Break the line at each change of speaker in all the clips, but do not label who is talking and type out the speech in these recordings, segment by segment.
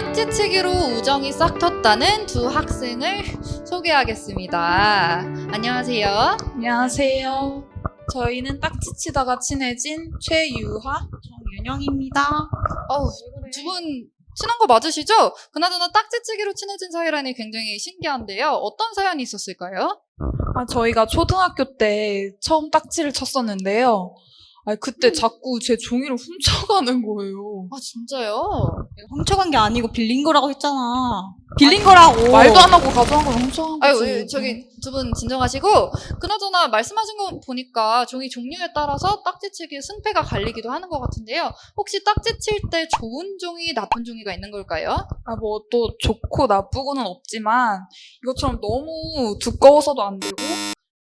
딱지치기로 우정이 싹 텄다는 두 학생을 소개하겠습니다. 안녕하세요.
안녕하세요. 저희는 딱지치다가 친해진 최유화,
윤영입니다.
어우, 두 분 친한 거 맞으시죠? 그나저나 딱지치기로 친해진 사이라니 굉장히 신기한데요. 어떤 사연이 있었을까요?
아, 저희가 초등학교 때 처음 딱지를 쳤었는데요. 아, 그때 자꾸 제 종이를 훔쳐가는 거예요.
아, 진짜요?
훔쳐간 게 아니고 빌린 거라고 했잖아. 빌린 거라고.
말도 안 하고 가져간 걸 훔쳐간
아유,
거지.
예, 저기 두 분 진정하시고 그나저나 말씀하신 거 보니까 종이 종류에 따라서 딱지치기 승패가 갈리기도 하는 것 같은데요. 혹시 딱지 칠 때 좋은 종이, 나쁜 종이가 있는 걸까요?
아, 뭐 또 좋고 나쁘고는 없지만 이것처럼 너무 두꺼워서도 안 되고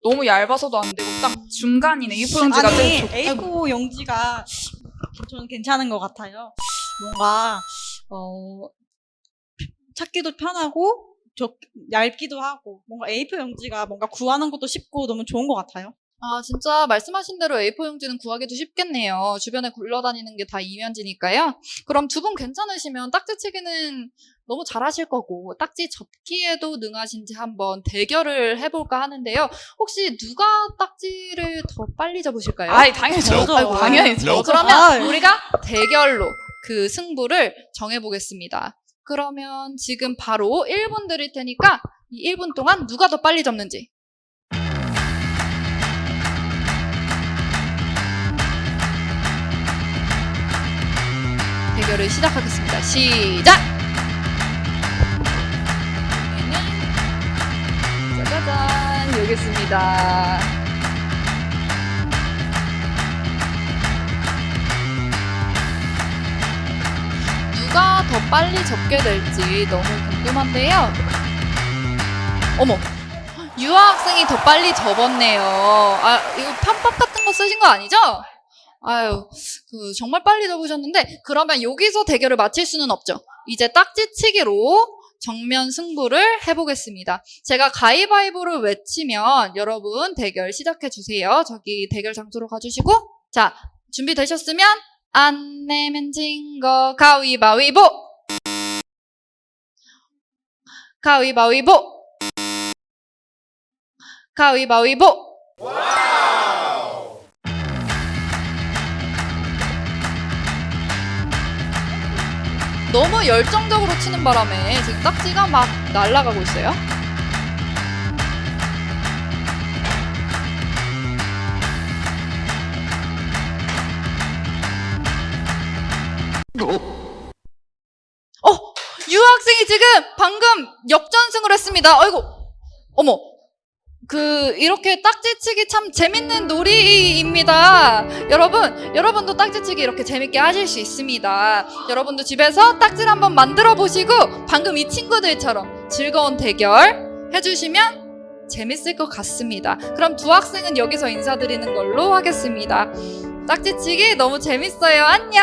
너무 얇아서도 안 되고 딱 중간인 A4 용지가 제일 좋고
A4 용지가 저는 괜찮은 것 같아요. 뭔가 어 찾기도 편하고 저 얇기도 하고 뭔가 A4 용지가 뭔가 구하는 것도 쉽고 너무 좋은 것 같아요.
아, 진짜 말씀하신 대로 A4 용지는 구하기도 쉽겠네요. 주변에 굴러다니는 게 다 이면지니까요. 그럼 두 분 괜찮으시면 딱지치기는 너무 잘하실 거고 딱지 접기에도 능하신지 한번 대결을 해볼까 하는데요. 혹시 누가 딱지를 더 빨리 접으실까요?
아이 당연히 저
저죠.
아이, 당연히 저
어, 그러면
아,
우리가 대결로 그 승부를 정해보겠습니다. 그러면 지금 바로 1분 드릴 테니까 이 1분 동안 누가 더 빨리 접는지. 대결을 시작하겠습니다. 시작! 짜자잔, 여기 있습니다. 누가 더 빨리 접게 될지 너무 궁금한데요. 어머, 유아 학생이 더 빨리 접었네요. 아, 이거 편법 같은 거 쓰신 거 아니죠? 아유, 그 정말 빨리 접으셨는데 그러면 여기서 대결을 마칠 수는 없죠. 이제 딱지치기로 정면 승부를 해보겠습니다. 제가 가위바위보를 외치면 여러분 대결 시작해 주세요. 저기 대결 장소로 가주시고 자 준비 되셨으면 안 내면 진 거 가위바위보 가위바위보 가위바위보 너무 열정적으로 치는 바람에 지금 딱지가 막 날아가고 있어요. 어, 유학생이 지금 방금 역전승을 했습니다. 아이고, 어머. 그 이렇게 딱지치기 참 재밌는 놀이입니다. 여러분, 여러분도 딱지치기 이렇게 재밌게 하실 수 있습니다. 여러분도 집에서 딱지를 한번 만들어 보시고 방금 이 친구들처럼 즐거운 대결 해주시면 재밌을 것 같습니다. 그럼 두 학생은 여기서 인사드리는 걸로 하겠습니다. 딱지치기 너무 재밌어요. 안녕.